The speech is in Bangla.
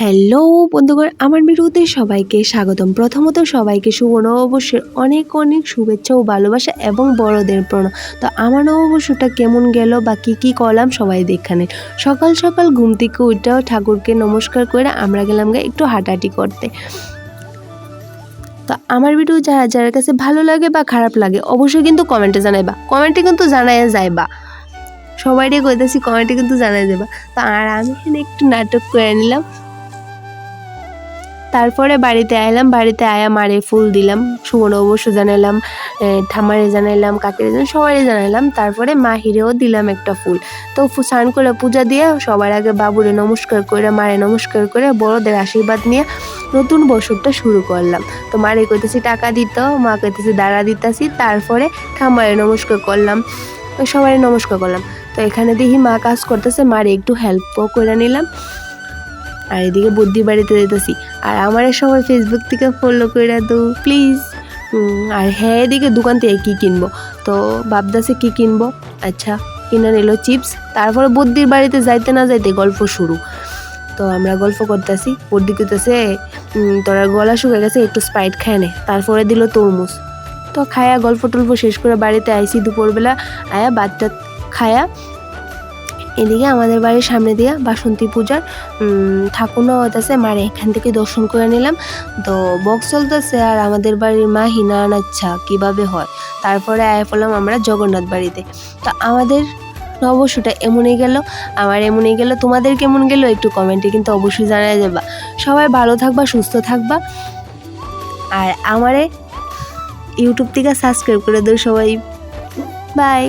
হ্যালো বন্ধুগণ, আমার ভিডিওতে সবাইকে স্বাগতম। প্রথমত সবাইকে শুভ নববর্ষের অনেক অনেক শুভেচ্ছা ও ভালোবাসা এবং বড়দের প্রণাম। তো আমার নববর্ষটা কেমন গেল বা কী কী করলাম সবাই দেখানে সকাল সকাল ঘুম থেকে উঠেও ঠাকুরকে নমস্কার করে আমরা গেলাম গে একটু হাঁটাহাঁটি করতে। তো আমার ভিডিও যারা যার কাছে ভালো লাগে বা খারাপ লাগে, অবশ্যই কিন্তু কমেন্টে জানাইবা। কমেন্টে কিন্তু জানাই যায় যাইবা। সবাইকে কইতেছি, কমেন্টে কিন্তু জানাই দেবা তো আর আমি এখানে একটু নাটক করে নিলাম। তারপরে বাড়িতে আইলাম বাড়িতে আয়া মারে ফুল দিলাম সুবর্ণ অবশ্য জানাইলাম এ, ঠাম্মারে জানাইলাম কাকের জানাই সবাই জানাইলাম তারপরে মাহিরেও দিলাম একটা ফুল। তো স্নান করে পূজা দিয়ে সবার আগে বাবুরে নমস্কার করে মারে নমস্কার করে বড়দের আশীর্বাদ নিয়ে নতুন বছরটা শুরু করলাম। তো মারে কইতেছি টাকা দিত মা কইতেছি দাঁড়া দিতাছি। তারপরে ঠাম্মারে নমস্কার করলাম তো সবাই নমস্কার করলাম। তো এখানে দেখি মা কাজ করতেছে মারে একটু হেল্পও করে নিলাম। আর এদিকে বুদ্ধি বাড়িতে যেতেছি আর আমার সবাই ফেসবুক থেকে ফলো করে দাও প্লিজ আর হ্যাঁ এদিকে দোকান থেকে কী কিনবো? তো ভাবতেছে কী কিনবো? আচ্ছা কিনে নিল চিপস তারপরে বুদ্ধির বাড়িতে যাইতে না যাইতে গল্প শুরু। তো আমরা গল্প করতেছি। বুদ্ধি করতেছে তোরা গলা শুকে গেছে, একটু স্প্রাইট খায় নে। তারপরে দিল তরমুজ। তো খায়া গল্প টল্প শেষ করে বাড়িতে আইসি দুপুরবেলা। আয়া বাচ্চা খায়া এদিকে আমাদের বাড়ির সামনে দিয়ে বাসন্তী পূজার ঠাকুরও হইতেছে মারে এখান থেকে দর্শন করে নিলাম। তো বক্স চলতেছে আর আমাদের বাড়ির মা হিনা আনাচ্ছা কীভাবে হয়? তারপরে আয় পড়লাম আমরা জগন্নাথ বাড়িতে। তো আমাদের নববর্ষটা এমনই গেল, আমার এমনই গেল, তোমাদের কেমন গেল একটু কমেন্টে কিন্তু অবশ্যই জানাই যাবা। সবাই ভালো থাকবা, সুস্থ থাকবা। আর আমারে ইউটিউব থেকে সাবস্ক্রাইব করে দাও সবাই। বাই